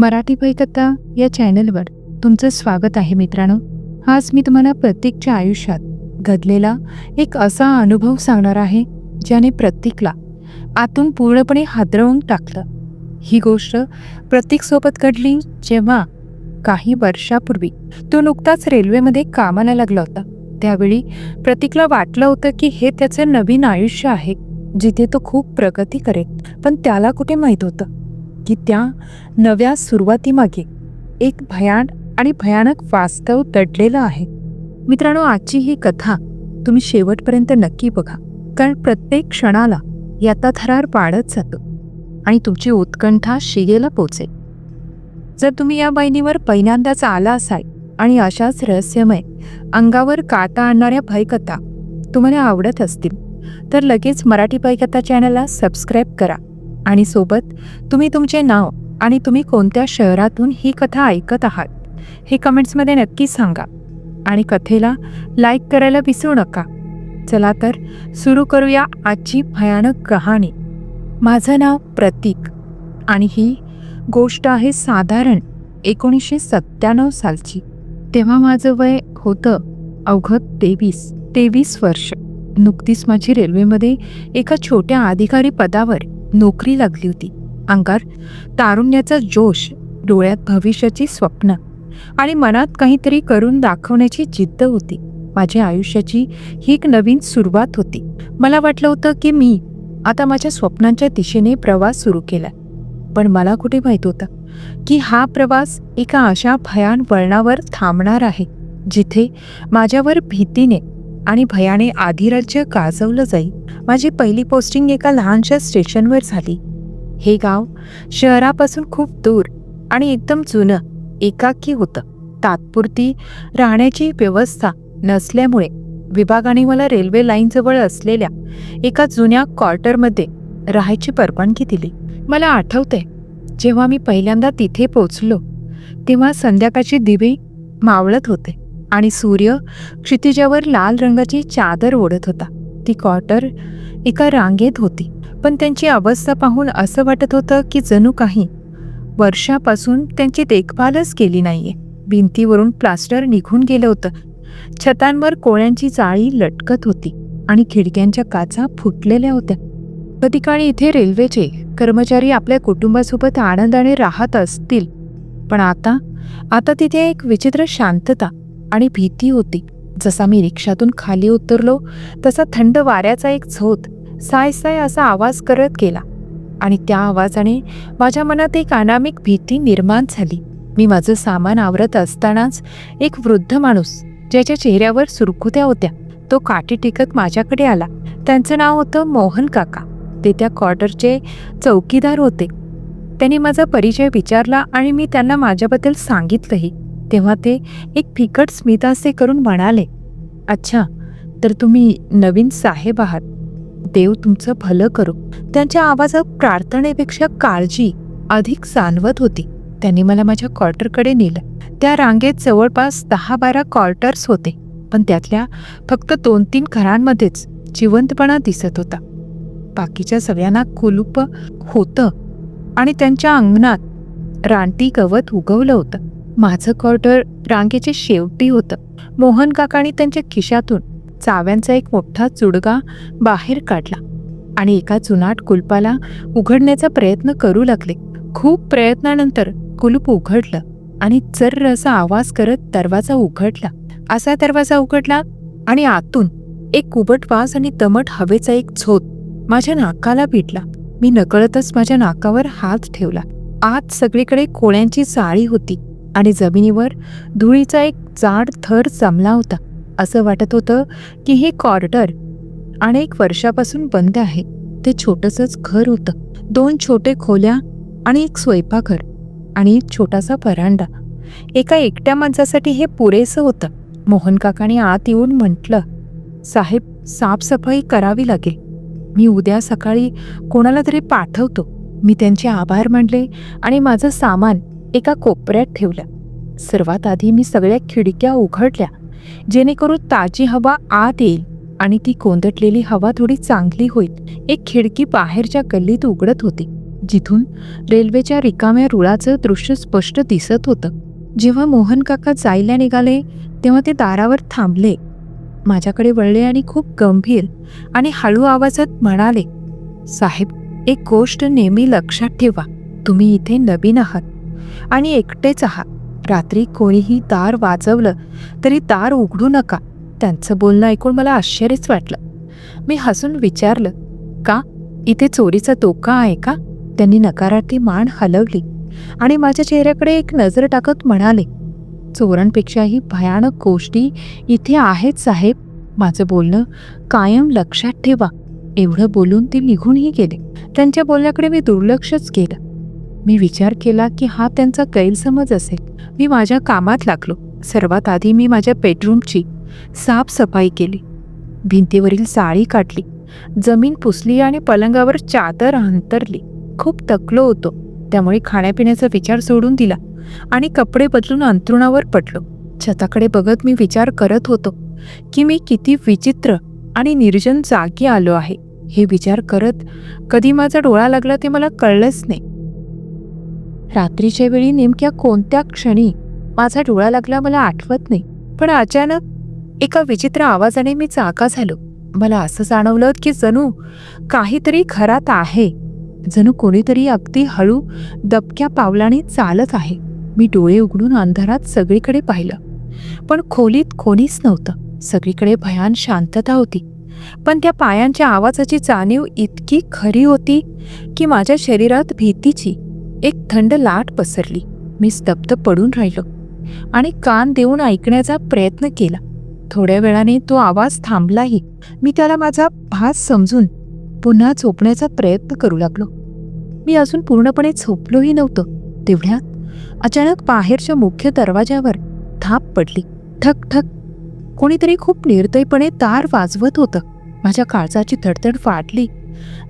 मराठी पैकथा या चॅनलवर तुमचं स्वागत आहे मित्रांनो. आज मी तुम्हाला प्रत्येकच्या आयुष्यात घडलेला एक असा अनुभव सांगणार आहे ज्याने प्रत्येकला आतून पूर्णपणे हादरवून टाकलं. ही गोष्ट प्रत्येकसोबत घडली जेव्हा काही वर्षापूर्वी तो नुकताच रेल्वेमध्ये कामाला लागला होता. त्यावेळी प्रतीकला वाटलं होतं की हे त्याचं नवीन आयुष्य आहे जिथे तो खूप प्रगती करेल पण त्याला कुठे माहीत होतं? की त्या नव्या सुरुवातीमागे एक भयान आणि भयानक वास्तव दडलेलं आहे. मित्रांनो आजची ही कथा तुम्ही शेवटपर्यंत नक्की बघा कारण प्रत्येक क्षणाला याचा थरार वाढत जातो आणि तुमची उत्कंठा शिगेला पोचेल. जर तुम्ही या बहिणीवर पहिल्यांदाच आला असाल आणि अशाच रहस्यमय अंगावर काता आणणाऱ्या भयकथा तुम्हाला आवडत असतील तर लगेच मराठी भयकथा चॅनलला सबस्क्राईब करा. आणि सोबत तुम्ही तुमचे नाव आणि तुम्ही कोणत्या शहरातून ही कथा ऐकत आहात हे कमेंट्समध्ये नक्की सांगा. आणि कथेला लाईक करायला विसरू नका. चला तर सुरू करूया आजची भयानक कहाणी. माझं नाव प्रतीक आणि ही गोष्ट आहे साधारण एकोणीसशे सत्त्याण्णव सालची. तेव्हा माझं वय होतं अवघत तेवीस तेवीस वर्ष. नुकतीच माझी रेल्वेमध्ये एका छोट्या अधिकारी पदावर नोकरी लागली होती. अंगार तारुण्याचा जोश डोळ्यात भविष्याची स्वप्न आणि मनात काहीतरी करून दाखवण्याची जिद्द होती. माझ्या आयुष्याची ही एक नवीन सुरुवात होती. मला वाटलं होतं की मी आता माझ्या स्वप्नांच्या दिशेने प्रवास सुरू केला. पण मला कुठे माहीत होतं की हा प्रवास एका अशा भयान वळणावर थांबणार आहे जिथे माझ्यावर भीतीने आणि भयाने आधिराज्य गाजवलं जाई. माझी पहिली पोस्टिंग एका लहानशा स्टेशनवर झाली. हे गाव शहरापासून खूप दूर आणि एकदम जुनं एकाकी होतं. तात्पुरती राहण्याची व्यवस्था नसल्यामुळे विभागाने मला रेल्वे लाईनजवळ असलेल्या एका जुन्या क्वार्टरमध्ये राहायची परवानगी दिली. मला आठवतंय जेव्हा मी पहिल्यांदा तिथे पोचलो तेव्हा संध्याकाळची दिवे मावळत होते. आणि सूर्य क्षितिजावर लाल रंगाची चादर ओढत होता. ती क्वार्टर एका रांगेत होती. पण त्यांची अवस्था पाहून असं वाटत होतं की जणू काही वर्षापासून त्यांची देखभालच केली नाहीये. भिंतीवरून प्लास्टर निघून गेलं होतं. छतांवर कोळ्यांची जाळी लटकत होती आणि खिडक्यांच्या काचा फुटलेल्या होत्या. कधी काळी इथे रेल्वेचे कर्मचारी आपल्या कुटुंबासोबत आनंदाने राहत असतील. पण आता आता तिथे एक विचित्र शांतता आणि भीती होती. जसा मी रिक्षातून खाली उतरलो तसा थंड वाऱ्याचा एक झोत साय साय असा आवाज करत गेला. आणि त्या आवाजाने माझ्या मनात एक अनामिक भीती निर्माण झाली. मी माझं सामान आवरत असतानाच एक वृद्ध माणूस ज्याच्या चेहऱ्यावर सुरकुत्या होत्या तो काठी टिकत माझ्याकडे आला. त्यांचं नाव होतं मोहन काका. ते त्या क्वार्टरचे चौकीदार होते. त्यांनी माझा परिचय विचारला आणि मी त्यांना माझ्याबद्दल सांगितलंही. तेव्हा ते एक फिकट स्मितासे करून म्हणाले अच्छा तर तुम्ही नवीन साहेब आहात. देव तुमचं भलं करू. त्यांच्या आवाजात प्रार्थनेपेक्षा काळजी अधिक जाणवत होती. त्यांनी मला माझ्या क्वार्टरकडे नेलं. त्या रांगेत जवळपास दहा बारा क्वार्टर्स होते पण त्यातल्या फक्त दोन तीन घरांमध्येच जिवंतपणा दिसत होता. बाकीच्या सगळ्यांना कुलूप होतं आणि त्यांच्या अंगणात रानटी गवत उगवलं होतं. माझं क्वार्टर रांगेचे शेवटी होतं. मोहन काकांनी त्यांच्या खिशातून चाव्यांचा एक मोठा चुडगा बाहेर काढला आणि एका जुनाट कुलपाला उघडण्याचा प्रयत्न करू लागले. खूप प्रयत्नानंतर कुलूप उघडलं आणि चर्र असा आवाज करत दरवाजा उघडला. असा दरवाजा उघडला आणि आतून एक कुबट वास आणि दमट हवेचा एक झोत माझ्या नाकाला भिडला मी नकळतच माझ्या नाकावर हात ठेवला. आत सगळीकडे कोळ्यांची चाळी होती. आणि जमिनीवर धुळीचा एक जाड थर जमला होता. असं वाटत होतं की हे कॉरिडॉर अनेक वर्षापासून बंद आहे. ते छोटंसंच घर होतं. दोन छोटे खोल्या आणि एक स्वयंपाकघर आणि एक छोटासा परांडा. एका एकट्या माणसासाठी हे पुरेसं होतं. मोहन काकाने आत येऊन म्हटलं साहेब साफसफाई करावी लागेल. मी उद्या सकाळी कोणाला तरी पाठवतो. मी त्यांचे आभार मानले आणि माझं सामान एका कोपऱ्यात ठेवल्या. सर्वात आधी मी सगळ्या खिडक्या उघडल्या. जेणेकरून ताजी हवा आत येईल आणि ती कोंदटलेली हवा थोडी चांगली होईल. एक खिडकी बाहेरच्या गल्लीत उघडत होती जिथून रेल्वेच्या रिकाम्या रुळाचं दृश्य स्पष्ट दिसत होतं. जेव्हा मोहन काका जायला निघाले तेव्हा ते दारावर थांबले. माझ्याकडे वळले आणि खूप गंभीर आणि हळू आवाजात म्हणाले साहेब एक गोष्ट नेहमी लक्षात ठेवा. तुम्ही इथे नवीन आहात. आणि एकटेच आहात. रात्री कोणीही दार वाजवलं तरी दार उघडू नका. त्यांचं बोलणं ऐकून मला आश्चर्यच वाटलं. मी हसून विचारलं का? इथे चोरीचा धोका आहे का? त्यांनी नकारार्थी मान हलवली आणि माझ्या चेहऱ्याकडे एक नजर टाकत म्हणाले चोरांपेक्षाही भयानक गोष्टी इथे आहेत साहेब. माझं बोलणं कायम लक्षात ठेवा. एवढं बोलून ते निघूनही गेले. त्यांच्या बोलण्याकडे मी दुर्लक्षच केलं. मी विचार केला की हा त्यांचा गैरसमज असेल. मी माझ्या कामात लागलो. सर्वात आधी मी माझ्या बेडरूमची साफसफाई केली. भिंतीवरील साडी काढली. जमीन पुसली आणि पलंगावर चादर अंतरली. खूप तकलो होतो. त्यामुळे खाण्यापिण्याचा विचार सोडून दिला आणि कपडे बदलून अंथरुणावर पडलो. छताकडे बघत मी विचार करत होतो की मी किती विचित्र आणि निर्जन जागी आलो आहे. हे विचार करत कधी माझा डोळा लागला ते मला कळलंच नाही. रात्रीच्या वेळी नेमक्या कोणत्या क्षणी माझा डोळा लागला मला आठवत नाही. पण अचानक एका विचित्र आवाजाने मी जागा झालो. मला असं जाणवलं की जणू काहीतरी घरात आहे. जणू कोणीतरी अगदी हळू दबक्या पावलाने चालत आहे. मी डोळे उघडून अंधारात सगळीकडे पाहिलं. पण खोलीत कोणीच नव्हतं. सगळीकडे भयान शांतता होती. पण त्या पायांच्या आवाजाची जाणीव इतकी खरी होती की माझ्या शरीरात भीतीची एक थंड लाट पसरली. मी स्तब्ध पडून राहिलो आणि कान देऊन ऐकण्याचा प्रयत्न केला. थोड्या वेळाने तो आवाज थांबलाही. मी त्याला माझा भास समजून पुन्हा झोपण्याचा प्रयत्न करू लागलो. मी अजून पूर्णपणे झोपलोही नव्हतो. तेवढ्यात अचानक बाहेरच्या मुख्य दरवाज्यावर थाप पडली. ठक ठक. कोणीतरी खूप निर्दयपणे दार वाजवत होतं. माझ्या काळजाची धडधड फाटली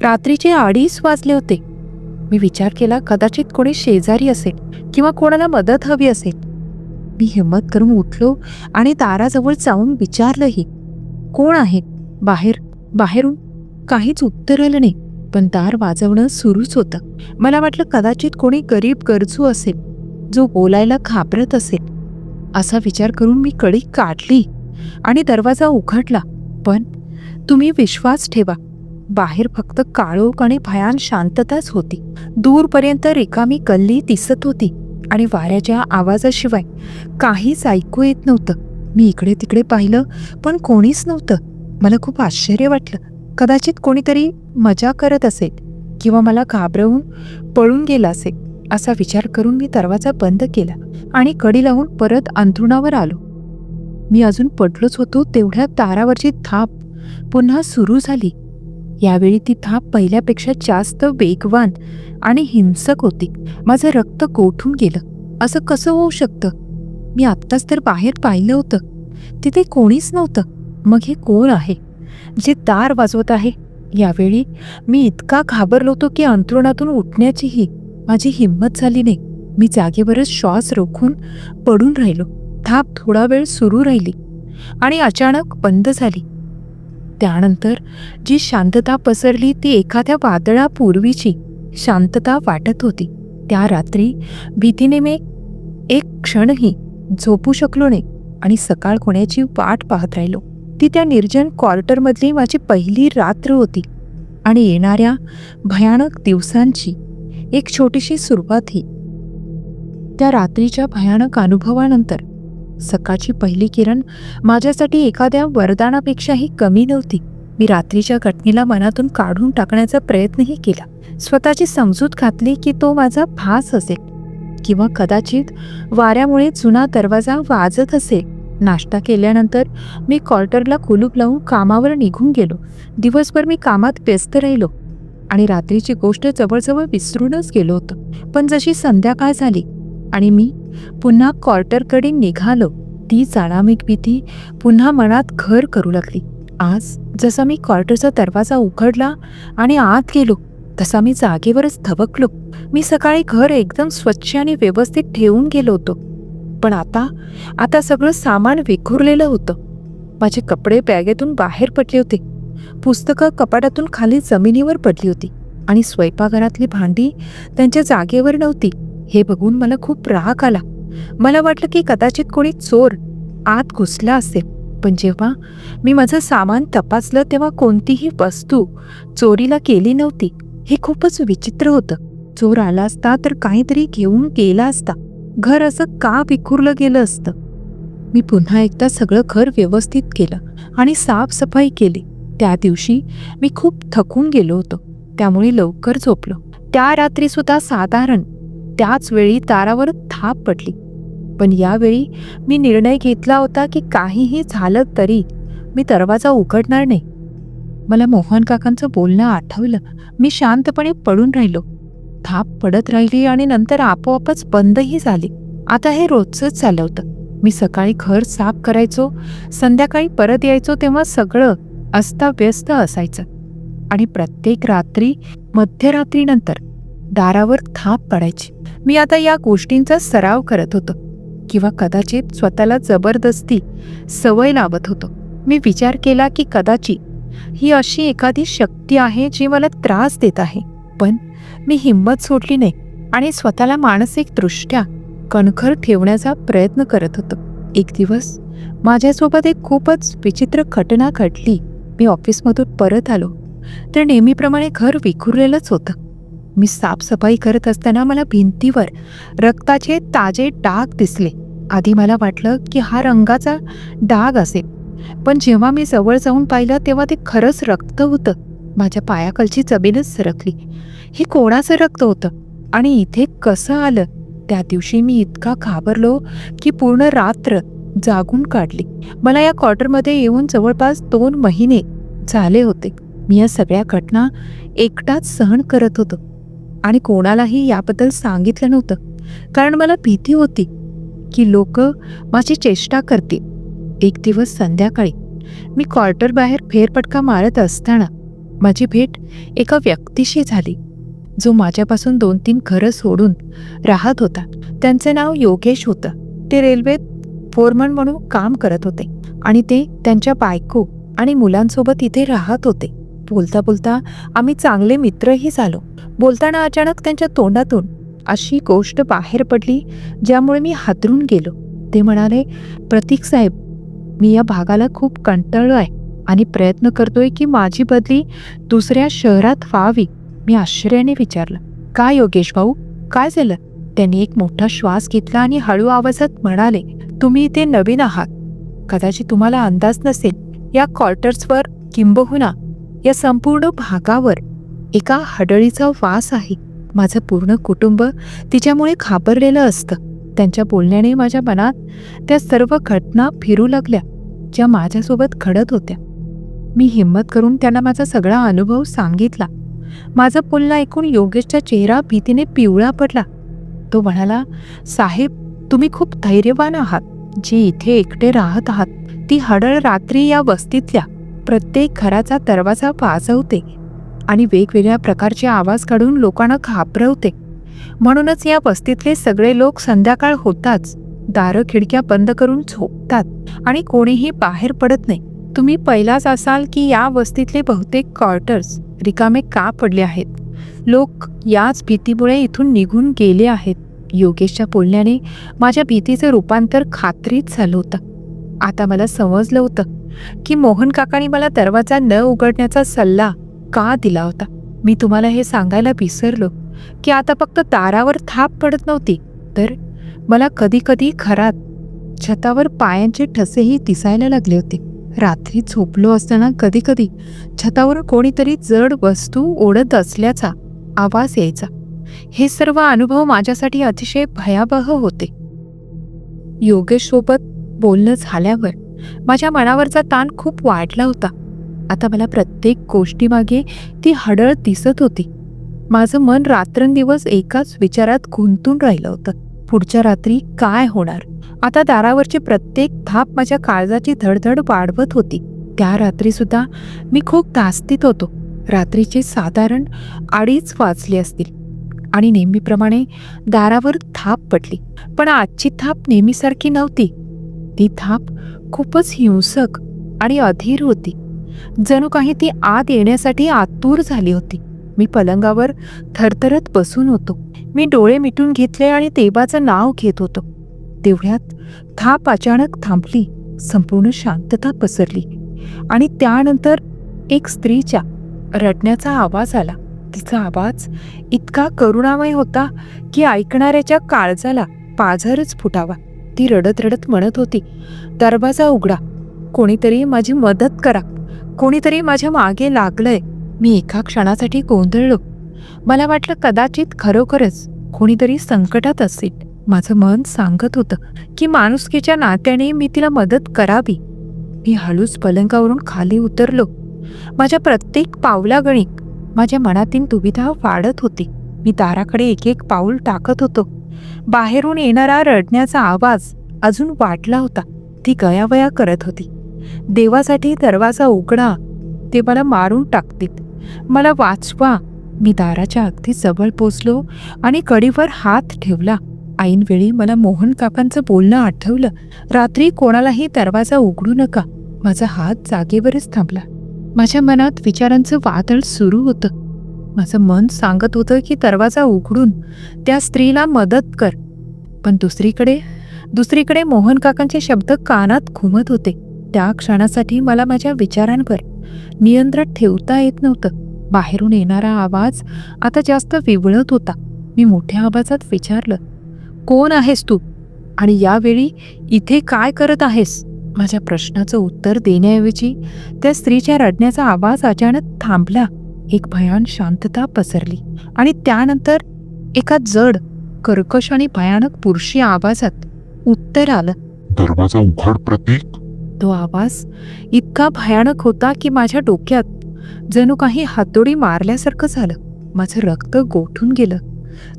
रात्रीचे अडीच वाजले होते. मी विचार केला कदाचित कोणी शेजारी असेल किंवा कोणाला मदत हवी असेल. मी हिंमत करून उठलो आणि दाराजवळ जाऊन विचारलंही कोण आहे? बाहेर बाहेरून काहीच उत्तर आलं नाही. पण दार वाजवणं सुरूच होतं. मला वाटलं कदाचित कोणी गरीब गरजू असेल जो बोलायला घाबरत असेल. असा विचार करून मी कडी काढली आणि दरवाजा उघडला. पण तुम्ही विश्वास ठेवा बाहेर फक्त काळोख आणि भयान शांतताच होती. दूरपर्यंत रिकामी गल्ली दिसत होती आणि वाऱ्याच्या आवाजाशिवाय काहीच ऐकू येत नव्हतं. मी इकडे तिकडे पाहिलं पण कोणीच नव्हतं. मला खूप आश्चर्य वाटलं. कदाचित कोणीतरी मजा करत असेल किंवा मला घाबरवून पळून गेला असेल असा विचार करून मी दरवाजा बंद केला आणि कडी लावून परत अंथरुणावर आलो. मी अजून पडलोच होतो तेवढ्या तारावरची थाप पुन्हा सुरू झाली. यावेळी ती थाप पहिल्यापेक्षा जास्त वेगवान आणि हिंसक होती. माझं रक्त गोठून गेलं. असं कसं होऊ शकतं? मी आत्ताच तर बाहेर पाहिलं होतं. तिथे कोणीच नव्हतं. मग हे कोण आहे? जे दार वाजवत आहे. यावेळी मी इतका घाबरलो होतो की अंतरुणातून उठण्याचीही माझी हिंमत झाली नाही. मी जागेवरच श्वास रोखून पडून राहिलो. थाप थोडा वेळ सुरू राहिली आणि अचानक बंद झाली. त्यानंतर जी शांतता पसरली ती एखाद्या वादळापूर्वीची शांतता वाटत होती. त्या रात्री भीतीने मी एक क्षणही झोपू शकलो नाही आणि सकाळ होण्याची वाट पाहत राहिलो. ती त्या निर्जन क्वार्टरमधली माझी पहिली रात्र होती आणि येणाऱ्या भयानक दिवसांची एक छोटीशी सुरुवात ही त्या रात्रीच्या भयानक अनुभवानंतर सकाळची पहिली किरण माझ्यासाठी एखाद्या वरदानापेक्षाही कमी नव्हती. मी रात्रीच्या घटनेला मनातून काढून टाकण्याचा प्रयत्नही केला. स्वतःची समजूत घातली की तो माझा भास असेल किंवा कदाचित वाऱ्यामुळे जुना दरवाजा वाजत असेल. नाश्ता केल्यानंतर मी क्वार्टरला कुलूप लावून कामावर निघून गेलो. दिवसभर मी कामात व्यस्त राहिलो आणि रात्रीची गोष्ट जवळजवळ विसरूनच गेलो होतो. पण जशी संध्याकाळ झाली आणि मी पुन्हा क्वार्टरकडे निघालो. ती जाणामिक भीती पुन्हा मनात घर करू लागली. आज जसा मी क्वार्टरचा दरवाजा उघडला आणि आत गेलो तसा मी जागेवरच धबकलो मी सकाळी घर एकदम स्वच्छ आणि व्यवस्थित ठेवून गेलो होतो. पण आता आता सगळं सामान विखुरलेलं होतं. माझे कपडे बॅगेतून बाहेर पडले होते. पुस्तकं कपाटातून खाली जमिनीवर पडली होती आणि स्वयंपाकघरातली भांडी त्यांच्या जागेवर नव्हती. हे बघून मला खूप राग आला. मला वाटलं की कदाचित कोणी चोर आत घुसला असेल. पण जेव्हा मी माझं सामान तपासलं तेव्हा कोणतीही वस्तू चोरीला केली नव्हती. हे खूपच विचित्र होतं. चोर आला असता तर काहीतरी घेऊन गेला असता. घर असं का विखुरलं गेलं असतं? मी पुन्हा एकदा सगळं घर व्यवस्थित केलं आणि साफसफाई केली. त्या दिवशी मी खूप थकून गेलो होतो. त्यामुळे लवकर झोपलो. त्या रात्रीसुद्धा साधारण त्याच वेळी दारावर थाप पडली. पण यावेळी मी निर्णय घेतला होता की काहीही झालं तरी मी दरवाजा उघडणार नाही. मला मोहन काकांचं बोलणं आठवलं. मी शांतपणे पडून राहिलो. थाप पडत राहिली आणि नंतर आपोआपच बंदही झाली. आता हे रोजच झालं होतं. मी सकाळी घर साफ करायचो संध्याकाळी परत यायचो तेव्हा सगळं अस्ताव्यस्त असायचं. आणि प्रत्येक रात्री मध्यरात्रीनंतर दारावर थाप पडायची. मी आता या गोष्टींचा सराव करत होतो. किंवा कदाचित स्वतःला जबरदस्ती सवय लावत होतो. मी विचार केला की कदाचित ही अशी एखादी शक्ती आहे जी मला त्रास देत आहे. पण मी हिंमत सोडली नाही आणि स्वतःला मानसिकदृष्ट्या कणखर ठेवण्याचा प्रयत्न करत होतो. एक दिवस माझ्यासोबत एक खूपच विचित्र घटना घडली. मी ऑफिसमधून परत आलो. तर नेहमीप्रमाणे घर विखुरलेलंच होतं. मी साफसफाई करत असताना मला भिंतीवर रक्ताचे ताजे डाग दिसले. आधी मला वाटलं की हा रंगाचा डाग असेल पण जेव्हा मी जवळ जाऊन पाहिलं तेव्हा ते खरंच रक्त होतं. माझ्या पायाखालची जमीनच सरकली. हे कोणाचं रक्त होतं? आणि इथे कसं आलं? त्या दिवशी मी इतका घाबरलो की पूर्ण रात्र जागून काढली. मला या क्वार्टरमध्ये येऊन जवळपास दोन महिने झाले होते. मी या सगळ्या घटना एकटाच सहन करत होतो. आणि कोणालाही याबद्दल सांगितलं नव्हतं. कारण मला भीती होती की लोक माझी चेष्टा करतील. एक दिवस संध्याकाळी मी क्वार्टर बाहेर फेरपटका मारत असताना माझी भेट एका व्यक्तीशी झाली जो माझ्यापासून दोन तीन घरं सोडून राहत होता. त्यांचे नाव योगेश होतं. ते रेल्वेत फोरमन म्हणून काम करत होते आणि ते त्यांच्या बायको आणि मुलांसोबत इथे राहत होते. बोलता बोलता आम्ही चांगले मित्रही झालो. बोलताना अचानक त्यांच्या तोंडातून अशी गोष्ट बाहेर पडली ज्यामुळे मी हादरून गेलो. ते म्हणाले प्रतीक साहेब मी या भागाला खूप कंटाळलो आहे आणि प्रयत्न करतोय की माझी बदली दुसऱ्या शहरात व्हावी. मी आश्चर्याने विचारलं काय योगेश भाऊ? काय झालं? त्यांनी एक मोठा श्वास घेतला आणि हळू आवाजात म्हणाले तुम्ही इथे नवीन आहात. कदाचित तुम्हाला अंदाज नसेल या क्वार्टर्सवर किंबहुना या संपूर्ण भागावर एका हडळीचा वास आहे. माझं पूर्ण कुटुंब तिच्यामुळे खाबरलेलं असतं. त्यांच्या बोलण्याने माझ्या मनात त्या सर्व घटना फिरू लागल्या ज्या माझ्यासोबत घडत होत्या. मी हिंमत करून त्यांना माझा सगळा अनुभव सांगितला. माझं बोलणं ऐकून योगेशचा चेहरा भीतीने पिवळा पडला. तो म्हणाला साहेब तुम्ही खूप धैर्यवान आहात. जे इथे एकटे राहत आहात ती हडळ रात्री या वस्तीतल्या प्रत्येक घराचा दरवाजा वाजवते. आणि वेगवेगळ्या प्रकारचे आवाज काढून लोकांना घाबरवते. म्हणूनच या वस्तीतले सगळे लोक संध्याकाळ होताच दारं खिडक्या बंद करून झोपतात आणि कोणीही बाहेर पडत नाही. तुम्ही पहिलाच असाल की या वस्तीतले बहुतेक क्वार्टर्स रिकामे का पडले आहेत? लोक याच भीतीमुळे इथून निघून गेले आहेत. योगेशच्या बोलण्याने माझ्या भीतीचं रूपांतर खात्रीत झालं होतं. आता मला समजलं होतं की मोहन काकांनी मला दरवाजा न उघडण्याचा सल्ला का दिला होता? मी तुम्हाला हे सांगायला विसरलो की आता फक्त दारावर थाप पडत नव्हती. तर मला कधी कधी घरात छतावर पायांचे ठसेही दिसायला लागले होते. रात्री झोपलो असताना कधी कधी छतावर कोणीतरी जड वस्तू ओढत असल्याचा आवाज यायचा. हे सर्व अनुभव माझ्यासाठी अतिशय भयावह होते. योगेशसोबत बोलणं झाल्यावर माझ्या मनावरचा ताण खूप वाढला होता. आता मला प्रत्येक गोष्टीमागे ती हडळ दिसत होती. माझं मन रात्रंदिवस एकाच विचारात गुंतून राहिलं होतं. पुढच्या रात्री काय होणार? आता दारावरची प्रत्येक थाप माझ्या काळजाची धडधड वाढवत होती. त्या रात्री सुद्धा मी खूप धास्तीत होतो. रात्रीचे साधारण अडीच वाजले असतील. आणि नेहमीप्रमाणे दारावर थाप पडली. पण आजची थाप नेहमीसारखी नव्हती. ती थाप खूपच हिंसक आणि अधीर होती. जणू काही ती आत येण्यासाठी आतूर झाली होती. मी पलंगावर थरथरत बसून होतो. मी डोळे मिटून घेतले आणि देवाचं नाव घेत होतो. तेवढ्यात थाप अचानक थांबली. संपूर्ण शांतता पसरली. आणि त्यानंतर एक स्त्रीच्या रडण्याचा आवाज आला. तिचा आवाज इतका करुणामय होता की ऐकणाऱ्याच्या काळजाला पाझरच फुटावा. ती रडत रडत म्हणत होती दरवाजा उघडा. कोणीतरी माझी मदत करा. कोणीतरी माझ्या मागे लागलंय. मी एका क्षणासाठी गोंधळलो. मला वाटलं कदाचित खरोखरच कोणीतरी संकटात असेल. माझं मन सांगत होतं की माणुसकीच्या नात्याने मी तिला मदत करावी. मी हळूच पलंगावरून खाली उतरलो. माझ्या प्रत्येक पावलागणिक माझ्या मनातील दुविधा वाढत होती. मी दाराकडे एक एक पाऊल टाकत होतो. बाहेरून येणारा रडण्याचा आवाज अजून वाटला होता. ती गयावया करत होती. देवासाठी दरवाजा उघडा ते मला मारून टाकतील. मला वाचवा. मी दाराच्या अगदी जवळ पोचलो आणि कडीवर हात ठेवला. ऐनवेळी मला मोहन काकांचं बोलणं आठवलं. रात्री कोणालाही दरवाजा उघडू नका. माझा हात जागेवरच थांबला. माझ्या मनात विचारांचं वादळ सुरू होतं. माझं मन सांगत होतं की दरवाजा उघडून त्या स्त्रीला मदत कर. पण दुसरीकडे दुसरीकडे मोहन काकांचे शब्द कानात घुमत होते. त्या क्षणासाठी मला माझ्या विचारांवर नियंत्रण ठेवता येत नव्हतं. बाहेरून येणारा आवाज आता जास्त विवळत होता. मी मोठ्या आवाजात विचारलं कोण आहेस तू? आणि यावेळी इथे काय करत आहेस? माझ्या प्रश्नाचं उत्तर देण्याऐवजी त्या स्त्रीच्या रडण्याचा आवाज अचानक थांबला. एक भयान शांतता पसरली आणि त्यानंतर एका जड कर्कश आणि भयानक पुरुषी आवाजात उत्तर आलं दरवाजा उघड प्रतीक तो आवाज इतका भयानक होता की माझ्या डोक्यात जणू काही हातोडी मारल्यासारखं झालं. माझं रक्त गोठून गेलं.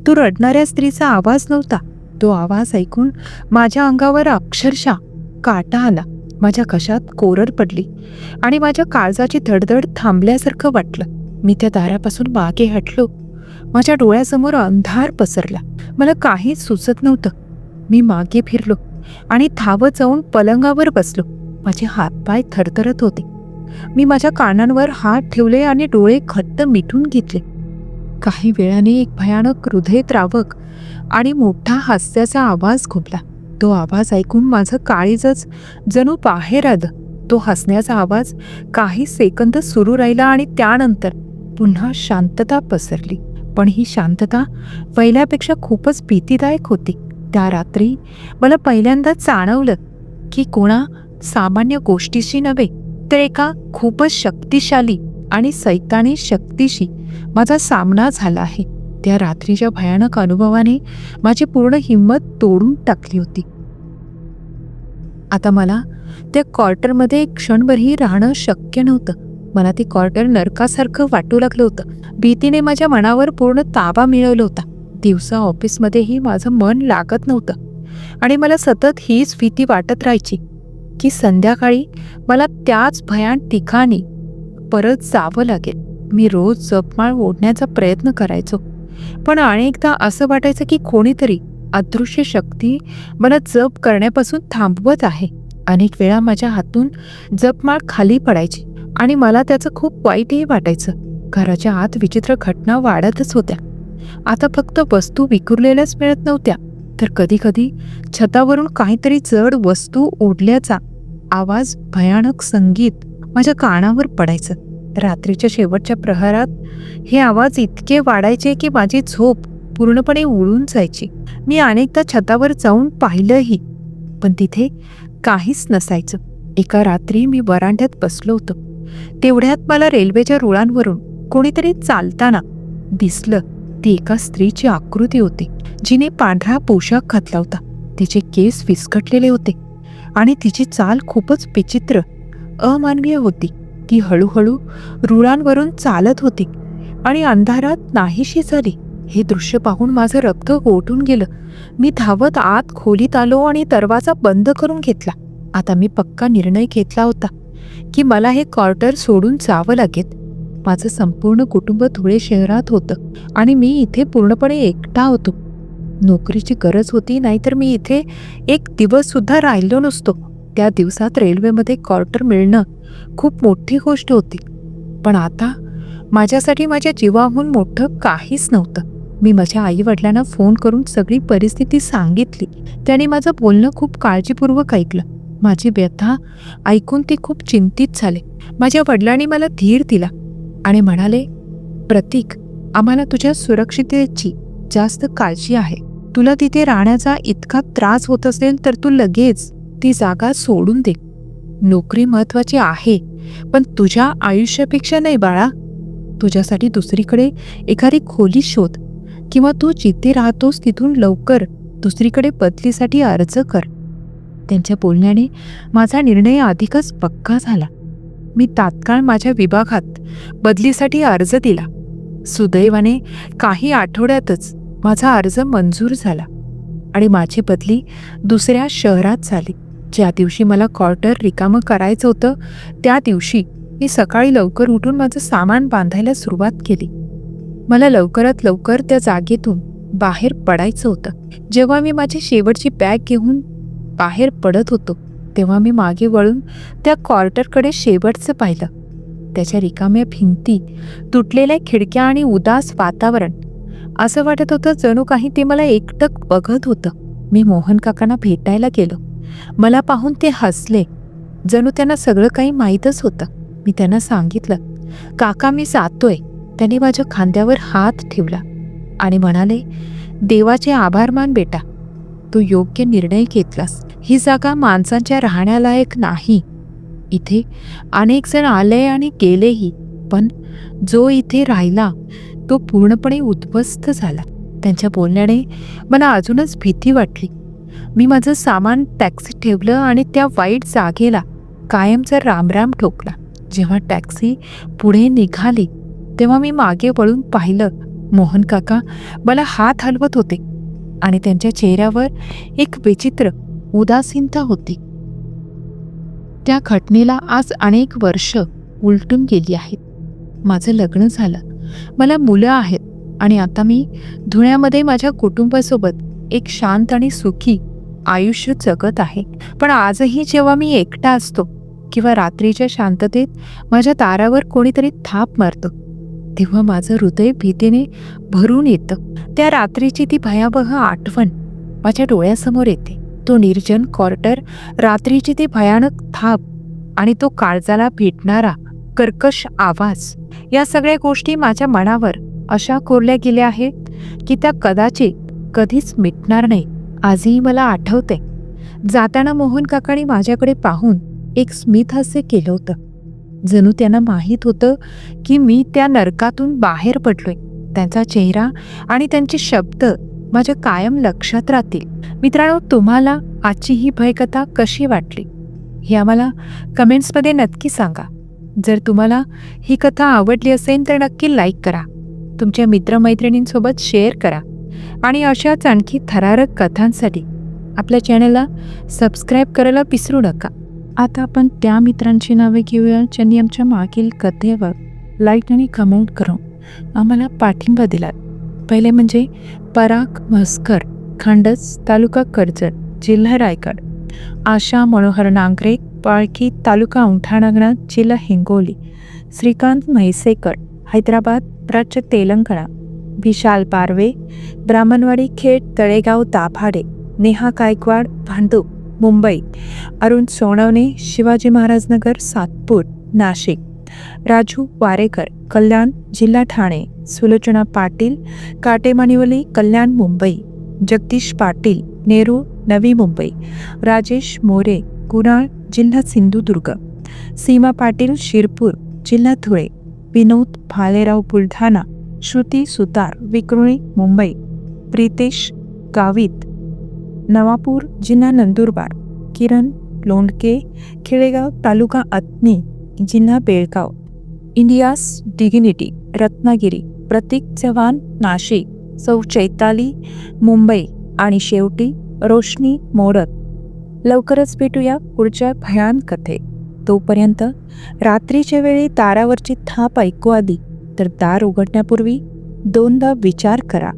तो रडणाऱ्या स्त्रीचा आवाज नव्हता. तो आवाज ऐकून माझ्या अंगावर अक्षरशः काटा आला. माझ्या कशात कोरड पडली आणि माझ्या काळजाची धडधड थांबल्यासारखं वाटलं. मी त्या दारापासून मागे हटलो. माझ्या डोळ्यासमोर अंधार पसरला. मला काहीच सुचत नव्हतं. मी मागे फिरलो आणि थावत जाऊन पलंगावर बसलो. माझे हातपाय थरथरत होते. मी माझ्या कानांवर हात ठेवले आणि डोळे घट्ट मिटून घेतले. काही वेळाने एक भयानक हृदयत्रावक आणि मोठा हास्याचा आवाज घुमला तो आवाज ऐकून माझं काळीजच जणू बाहेर आलं. तो हसण्याचा आवाज काही सेकंद सुरू राहिला आणि त्यानंतर पुन्हा शांतता पसरली. पण ही शांतता पहिल्यापेक्षा खूपच भीतीदायक होती. त्या रात्री मला पहिल्यांदा जाणवलं की कोणा सामान्य गोष्टीशी नव्हे तर एका खूपच शक्तिशाली आणि सैतानी शक्तीशी माझा सामना झाला आहे. त्या रात्रीच्या भयानक अनुभवाने माझी पूर्ण हिंमत तोडून टाकली होती. आता मला त्या क्वार्टरमध्ये एक क्षणभरही राहणं शक्य नव्हतं. मला ती क्वार्टर नरकासारखं वाटू लागलं होतं. भीतीने माझ्या मनावर पूर्ण ताबा मिळवला होता. दिवसा ऑफिसमध्येही माझं मन लागत नव्हतं आणि मला सतत हीच भीती वाटत राहायची. की संध्याकाळी मला त्याच भयान ठिकाणी परत जावं लागेल. मी रोज जपमाळ ओढण्याचा प्रयत्न करायचो. पण अनेकदा असं वाटायचं की कोणीतरी अदृश्य शक्ती मला जप करण्यापासून थांबवत आहे. अनेक वेळा माझ्या हातून जपमाळ खाली पडायची आणि मला त्याचं खूप वाईटही वाटायचं. घराच्या आत विचित्र घटना वाढतच होत्या. आता फक्त वस्तू विखुरलेल्याच मिळत नव्हत्या. तर कधीकधी छतावरून काहीतरी जड वस्तू ओढल्याचा आवाज भयानक संगीत माझ्या कानावर पडायचं. रात्रीच्या शेवटच्या प्रहारात हे आवाज इतके वाढायचे की माझी झोप पूर्णपणे उडून जायची. मी अनेकदा छतावर जाऊन पाहिलंही पण तिथे काहीच नसायचं. एका रात्री मी वरांड्यात बसलो होतो. तेवढ्यात मला रेल्वेच्या रुळांवरून कोणीतरी चालताना दिसलं. ती एका स्त्रीची आकृती होती. जिने पांढरा पोशाख घातला होता. तिचे केस विस्कटलेले होते आणि तिची चाल खूपच विचित्र अमानवीय होती. ती हळूहळू रुळांवरून चालत होती आणि अंधारात नाहीशी झाली. हे दृश्य पाहून माझं रक्त गोठून गेलं. मी धावत आत खोलीत आलो आणि दरवाजा बंद करून घेतला. आता मी पक्का निर्णय घेतला होता की मला हे क्वार्टर सोडून जावं लागेल. माझं संपूर्ण कुटुंब धुळे शहरात होतं आणि मी इथे पूर्णपणे एकटा होतो. नोकरीची गरज होती नाहीतर मी इथे एक दिवससुद्धा राहिलो नसतो. त्या दिवसात रेल्वेमध्ये क्वार्टर मिळणं खूप मोठी गोष्ट होती. पण आता माझ्यासाठी माझ्या जीवाहून मोठं काहीच नव्हतं. मी माझ्या आई वडिलांना फोन करून सगळी परिस्थिती सांगितली. त्याने माझं बोलणं खूप काळजीपूर्वक ऐकलं. माझी व्यथा ऐकून ते खूप चिंतित झाले. माझ्या वडिलांनी मला धीर दिला आणि म्हणाले प्रतीक आम्हाला तुझ्या सुरक्षिततेची जास्त काळजी आहे. तुला तिथे राहण्याचा इतका त्रास होत असेल तर तू लगेच ती जागा सोडून दे. नोकरी महत्वाची आहे पण तुझ्या आयुष्यापेक्षा नाही बाळा. तुझ्यासाठी दुसरीकडे एखादी खोली शोध किंवा तू जिथे राहतोस तिथून लवकर दुसरीकडे बदलीसाठी अर्ज कर. त्यांच्या बोलण्याने माझा निर्णय अधिकच पक्का झाला. मी तात्काळ माझ्या विभागात बदलीसाठी अर्ज दिला. सुदैवाने काही आठवड्यातच माझा अर्ज मंजूर झाला आणि माझी बदली दुसऱ्या शहरात झाली. ज्या दिवशी मला क्वार्टर रिकामं करायचं होतं त्या दिवशी मी सकाळी लवकर उठून माझं सामान बांधायला सुरुवात केली. मला लवकरात लवकर त्या जागेतून बाहेर पडायचं होतं. जेव्हा मी माझी शेवटची बॅग घेऊन बाहेर पडत होतो तेव्हा मी मागे वळून त्या क्वार्टरकडे शेवटचं पाहिलं. त्याच्या रिकाम्या भिंती तुटलेल्या खिडक्या आणि उदास वातावरण असं वाटत होतं जणू काही ते मला एकटक बघत होतं. मी मोहन काकांना भेटायला गेलो. मला पाहून ते हसले. जणू त्यांना सगळं काही माहीतच होतं. मी त्यांना सांगितलं काका मी जातोय. त्यांनी माझ्या खांद्यावर हात ठेवला आणि म्हणाले देवाचे आभार मान बेटा. तू योग्य निर्णय घेतलास. ही जागा माणसांच्या राहण्यालायक नाही. इथे अनेक जण आले आणि गेलेही. पण जो इथे राहिला तो पूर्णपणे उद्ध्वस्त झाला. त्यांच्या बोलण्याने मला अजूनच भीती वाटली. मी माझं सामान टॅक्सीत ठेवलं आणि त्या वाईट जागेला कायमचा रामराम ठोकला. जेव्हा टॅक्सी पुढे निघाली तेव्हा मी मागे वळून पाहिलं मोहन काका मला हात हलवत होते आणि त्यांच्या चेहऱ्यावर एक विचित्र उदासीनता होती. त्या घटनेला आज अनेक वर्ष उलटून गेली आहेत. माझं लग्न झालं. मला मुलं आहेत आणि आता मी धुण्यामध्ये माझ्या कुटुंबासोबत एक शांत आणि सुखी आयुष्य जगत आहे. पण आजही जेव्हा मी एकटा असतो किंवा रात्रीच्या शांततेत माझ्या तारावर कोणीतरी थाप मारतो तेव्हा माझं हृदय भीतीने भरून येतं. त्या रात्रीची ती भयावह आठवण माझ्या डोळ्यासमोर येते. तो निर्जन क्वार्टर रात्रीची ती भयानक थाप आणि तो काळजाला भेटणारा कर्कश आवाज. या सगळ्या गोष्टी माझ्या मनावर अशा कोरल्या गेल्या आहेत की त्या कदाचित कधीच मिटणार नाही. आजही मला आठवते जाताना मोहन काकाने माझ्याकडे पाहून एक स्मित हास्य केलं होतं. जणू त्यांना माहीत होतं की मी त्या नरकातून बाहेर पडलोय. त्यांचा चेहरा आणि त्यांचे शब्द माझ्या कायम लक्षात राहतील. मित्रांनो तुम्हाला आजची ही भयकथा कशी वाटली? हे आम्हाला कमेंट्समध्ये नक्की सांगा. जर तुम्हाला ही कथा आवडली असेल तर नक्की लाईक करा. तुमच्या मित्रमैत्रिणींसोबत शेअर करा. आणि अशाच आणखी थरारक कथांसाठी आपल्या चॅनलला सबस्क्राईब करायला विसरू नका. आता आपण त्या मित्रांची नावे घेऊया ज्यांनी आमच्या मागील कथेवर लाईक आणि कमेंट करून आम्हाला पाठिंबा दिलात. पहिले म्हणजे पराग म्हस्कर खांडस तालुका कर्जत जिल्हा रायगड. आशा मनोहर नांगरे पाळखी तालुका औंठानागणा जिल्हा हिंगोली. श्रीकांत म्हैसेकर हैदराबाद राज्य तेलंगणा. विशाल पारवे ब्राह्मणवाडी खेड तळेगाव दाभाडे नेहा गायकवाड भांडूप मुंबई. अरुण सोनवणे शिवाजी महाराजनगर सातपूर नाशिक. राजू वारेकर कल्याण जिल्हा ठाणे. सुलोचना पाटील काटेमानिवली कल्याण मुंबई. जगदीश पाटील नेहरू नवी मुंबई. राजेश मोरे कुणाळ जिल्हा सिंधुदुर्ग सीमा पाटील शिरपूर जिल्हा धुळे विनोद भालेराव बुलढाणा श्रुती सुतार विक्रोळी मुंबई प्रितेश गावित नवापूर जिल्हा नंदुरबार किरण लोंडके खेडेगाव तालुका अत्नी जिल्हा बेळगाव इंडियास डिग्निटी रत्नागिरी प्रतीक चव्हाण नाशिक सौ चैताली मुंबई आणि शेवटी रोशनी मोडक लवकरच भेटूया पुढच्या भयान कथे. तोपर्यंत रात्रीच्या वेळी दारावरची थाप ऐकू आली तर दार उघडण्यापूर्वी दोनदा विचार करा.